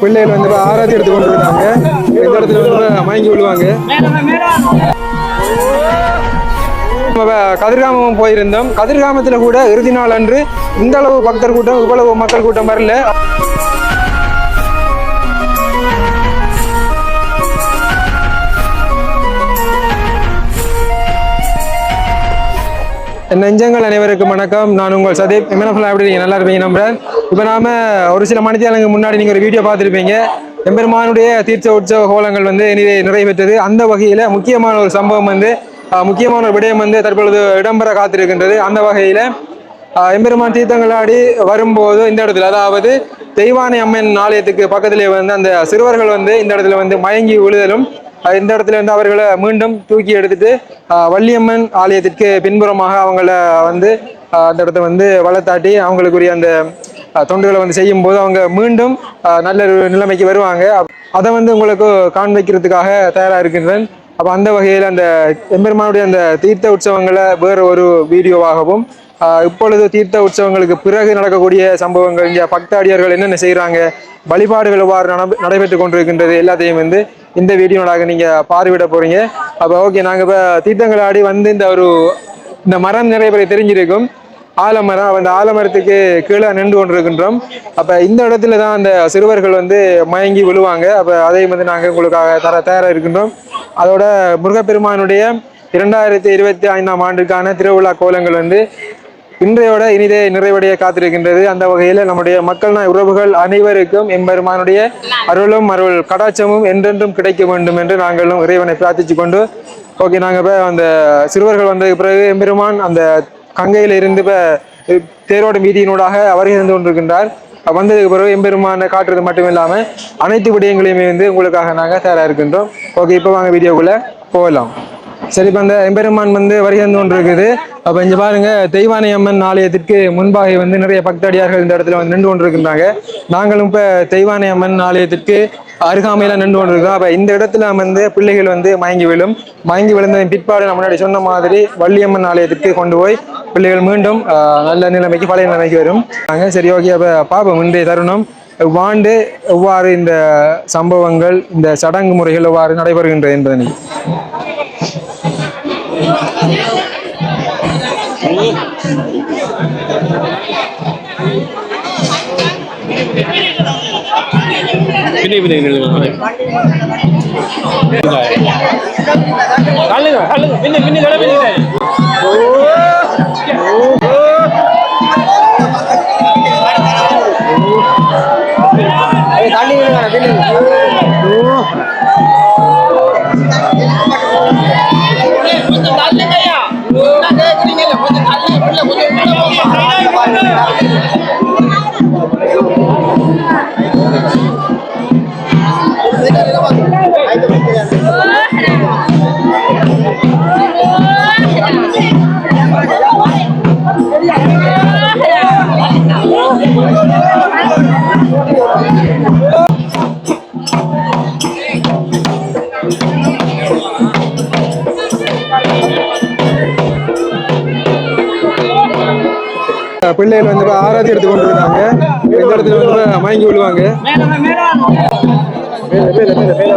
பிள்ளைகள் வந்து ஆராய்ச்சி எடுத்து கொண்டு இருக்காங்க இந்த இடத்துல வந்து மயங்கி விழுவாங்க. நம்ம கதிர்காமம் போயிருந்தோம். கதிர்காமத்தில் கூட இறுதி நாள் அன்று இந்த அளவு பக்தர் கூட்டம் இவ்வளவு மக்கள் கூட்டம் வரல. நெஞ்சங்கள் அனைவருக்கும் வணக்கம். நான் உங்கள் சதீப். எம்என்எஃப்ல எப்படி நீங்கள் நல்லா இருப்பீங்க நம்புறேன். இப்போ நாம் ஒரு சில மணித்தியாலங்களுக்கு முன்னாடி நீங்கள் ஒரு வீடியோ பார்த்துருப்பீங்க. எம்பெருமானுடைய தீர்த்த உற்சவ கோலங்கள் வந்து நிறைவேற்றது. அந்த வகையில் முக்கியமான ஒரு சம்பவம் வந்து முக்கியமான ஒரு விடயம் வந்து தற்பொழுது இடம்பெற காத்திருக்கின்றது. அந்த வகையில் எம்பெருமான் தீர்த்தங்களாடி வரும்போது இந்த இடத்துல அதாவது தெய்வானை அம்மன் ஆலயத்துக்கு பக்கத்திலே வந்து அந்த சிறுவர்கள் வந்து இந்த இடத்துல வந்து மயங்கி விழுதலும் இந்த இடத்துல இருந்து அவர்களை மீண்டும் தூக்கி எடுத்துட்டு வள்ளியம்மன் ஆலயத்திற்கு பின்புறமாக அவங்கள வந்து அந்த இடத்த வந்து வளர்த்தாட்டி அவங்களுக்குரிய அந்த தொண்டுகளை வந்து செய்யும் போது அவங்க மீண்டும் நல்ல ஒரு நிலைமைக்கு வருவாங்க. அதை வந்து உங்களுக்கு காண்பிக்கிறதுக்காக தயாராக இருக்கின்றேன். அப்போ அந்த வகையில் அந்த எம்பெருமானுடைய அந்த தீர்த்த உற்சவங்களை வேறு ஒரு வீடியோவாகவும் இப்பொழுது தீர்த்த உற்சவங்களுக்கு பிறகு நடக்கக்கூடிய சம்பவங்கள் இங்கே பக்தாடியர்கள் என்னென்ன செய்கிறாங்க வழிபாடுகள் எவ்வாறு நடைபெற்று கொண்டிருக்கின்றது எல்லாத்தையும் வந்து இந்த வீடியோனாக நீங்கள் பார்வையிட போகிறீங்க அப்போ ஓகே நாங்கள் இப்போ தீர்த்தங்கள் ஆடி வந்து இந்த ஒரு இந்த மரம் நிறைய பேர் தெரிஞ்சிருக்கும். ஆலமரம் அந்த ஆலமரத்துக்கு கீழே நின்று கொண்டிருக்கின்றோம். அப்போ இந்த இடத்துல தான் அந்த சிறுவர்கள் வந்து மயங்கி விழுவாங்க. அப்போ அதையும் வந்து நாங்கள் உங்களுக்காக தர தயாராக இருக்கின்றோம். அதோட முருகப்பெருமானுடைய இரண்டாயிரத்தி இருபத்தி ஐந்தாம் ஆண்டுக்கான திருவிழா கோலங்கள் வந்து இன்றையோட இனிதே நிறைவடைய காத்திருக்கின்றது. அந்த வகையில் நம்முடைய மக்கள் நாய் உறவுகள் அனைவருக்கும் எம்பெருமானுடைய அருளும் அருள் கடாச்சமும் என்றென்றும் கிடைக்க வேண்டும் என்று நாங்களும் இறைவனை பிரார்த்திச்சு கொண்டு ஓகே நாங்கள் இப்போ அந்த சிறுவர்கள் வந்ததுக்கு பிறகு எம்பெருமான் அந்த கங்கையில் இருந்து இப்போ தேரோட மீதியினூடாக அவர் இருந்து கொண்டிருக்கின்றார். வந்ததுக்கு பிறகு எம்பெருமான காட்டுறது மட்டும் இல்லாமல் அனைத்து விடயங்களையுமே வந்து உங்களுக்காக நாங்கள் தயாராக இருக்கின்றோம். ஓகே இப்போ வாங்க வீடியோக்குள்ளே போகலாம். சரி இப்போ அந்த எம்பெருமான் வந்து வருகை வந்து கொண்டு இருக்குது அப்போ இங்கே பாருங்க தெய்வானை அம்மன் ஆலயத்திற்கு முன்பாக வந்து நிறைய பக்தடியார்கள் இந்த இடத்துல வந்து நின்று கொண்டு இருக்கிறாங்க நாங்களும் இப்போ தெய்வானை அம்மன் ஆலயத்திற்கு அருகாமையில நின்று கொண்டிருக்கோம் அப்போ இந்த இடத்துல வந்து பிள்ளைகள் வந்து மயங்கி விழும். மயங்கி விழுந்ததின் பிற்பாடு முன்னாடி சொன்ன மாதிரி வள்ளியம்மன் ஆலயத்திற்கு கொண்டு போய் பிள்ளைகள் மீண்டும் நல்ல நிலைமைக்கு பழைய நிலைமைக்கு வரும். நாங்க சரி ஓகே அப்போ பார்ப்போம் இன்றைய தருணம். வாண்டு எவ்வாறு இந்த சம்பவங்கள் இந்த சடங்கு முறைகள் எவ்வாறு நடைபெறுகின்றது என்பதனை. பின்னி பின்னி நில்லுங்க காலுங்க காலுங்க பின்னி la puta ஆராய்ச்சி எடுத்து கொண்டு இருக்காங்க இந்த இடத்துல மயங்கி விழுவாங்க. மேல, மேல, மேல,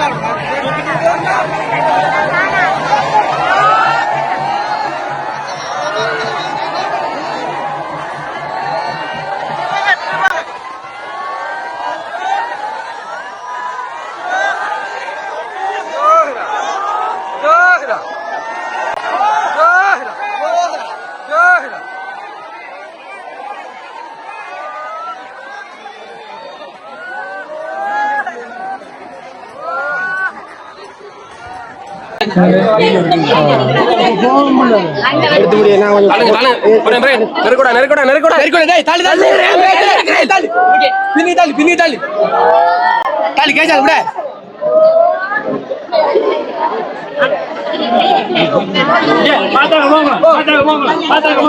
¡Vamos! நெருக்கூடா நெருக்கூடா நெருக்கூடா நெருக்கூடா டேய் தள்ளி தள்ளி தள்ளி பின்னி தள்ளி பின்னி தள்ளி தள்ளி கேச்சால் விட பாத்தாங்க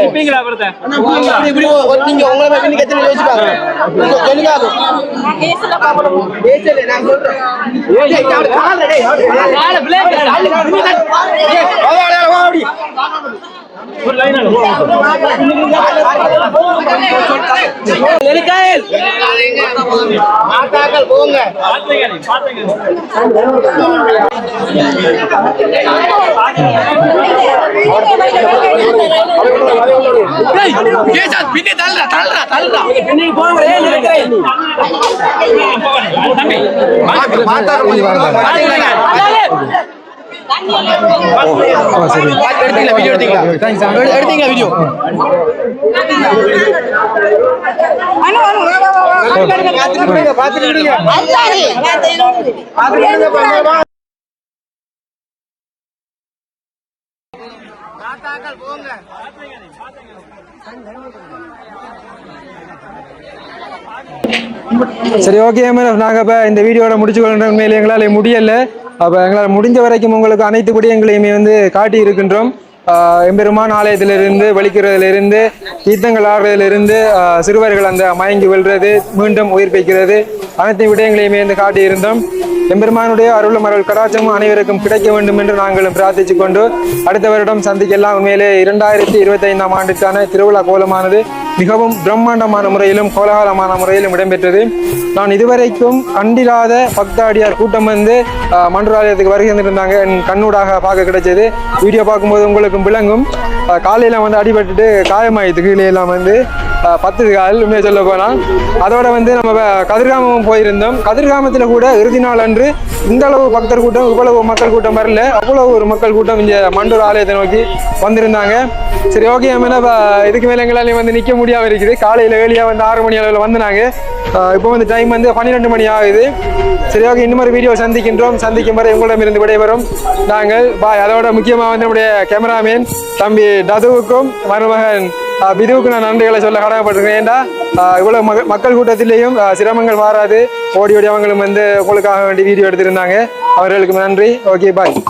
விற்பீங்களா கொடுத்த நீங்க உங்களை. பின்னுக்கு எத்தனை யோசிப்பாங்க? சொல்லுங்க பேசல நான் சொல்றேன். ஒரு லைன் நெருக்காயல் மாத்தாக்கள் போங்க பாத்தீங்க பாத்தீங்க பின்னி தள்ளுறா தள்ளுறா தள்ளுறா பின்னி போங்க தம்பி ஓ சரி எடுத்தீங்களா வீடியோ எடுத்தீங்களா எடுத்தீங்களா வீடியோ சரி ஓகே மேடம் நாங்கள் இப்போ இந்த வீடியோட முடிச்சு கொள்கிற உண்மையிலே எங்களால் முடியலை. அப்போ எங்களால் முடிஞ்ச வரைக்கும் உங்களுக்கு அனைத்து விடயங்களையுமே வந்து காட்டி இருக்கின்றோம் எம்பெருமான் ஆலயத்திலிருந்து வலிக்கிறதிலிருந்து தீர்த்தங்கள் ஆடுறதிலிருந்து சிறுவர்கள் அந்த மயங்கி வெல்றது மீண்டும் உயிர்ப்பிக்கிறது அனைத்து விடயங்களையுமே வந்து காட்டியிருந்தோம். எம்பெருமானுடைய அருளும் அருள் கடாச்சமும் அனைவருக்கும் கிடைக்க வேண்டும் என்று நாங்களும் பிரார்த்திச்சு கொண்டு அடுத்த வருடம் சந்திக்கலாம். உண்மையிலே இரண்டாயிரத்தி இருபத்தி ஐந்தாம் ஆண்டுக்கான திருவிழா கோலமானது. மிகவும் பிரம்மாண்டமான முறையிலும் கோலாகலமான முறையிலும் இடம்பெற்றது. நான் இதுவரைக்கும் கண்டிராத பக்தாடியார் கூட்டம் வந்து மன்றாலயத்துக்கு வருகை தந்திருந்தாங்க. என் கண்ணூடாக பார்க்க கிடைச்சது. வீடியோ பார்க்கும்போது உங்களுக்கும் விளங்கும். காலையில் வந்து அடிபட்டுட்டு காயமாயிடுது கீழேலாம் வந்து பத்து கால் உண்மையை சொல்ல போனால் அதோட வந்து நம்ம கதிர்காமம் போயிருந்தோம். கதிர்காமத்தில் கூட இறுதி நாள் அன்று இந்த அளவு பக்தர் கூட்டம் இவ்வளவு மக்கள் கூட்டம் வரல. அவ்வளவு ஒரு மக்கள் கூட்டம் இங்கே மண்டூர் ஆலயத்தை நோக்கி வந்திருந்தாங்க. சரி ஓகே மேலே இதுக்கு மேலே எங்களாலையும் வந்து நிற்க முடியாமல் இருக்குது. காலையில் ஏழியாக வந்து ஆறு மணி அளவில் வந்தாங்க இப்போ வந்து டைம் வந்து பன்னிரெண்டு மணி ஆகுது. சரி ஓகே இன்னொரு ஒரு வீடியோ சந்திக்கின்றோம். சந்திக்கும் வரை உங்களிடமிருந்து விடைபெறும். நாங்கள் பாய் அதோட முக்கியமாக வந்து நம்முடைய கேமராமேன் தம்பி டதுவுக்கும் மருமகன் ஆஹ் பிதுவுக்கு நான் நன்றிகளை சொல்ல கடமைப்பட்டிருக்கேன் ஏண்டா ஆஹ் இவ்வளவு மக- மக்கள் கூட்டத்திலேயும் சிரமங்கள் மாறாது. ஓடி ஓடி அவங்களும் வந்து உங்களுக்காக வேண்டி வீடியோ எடுத்திருந்தாங்க. அவர்களுக்கு நன்றி. Okay bye.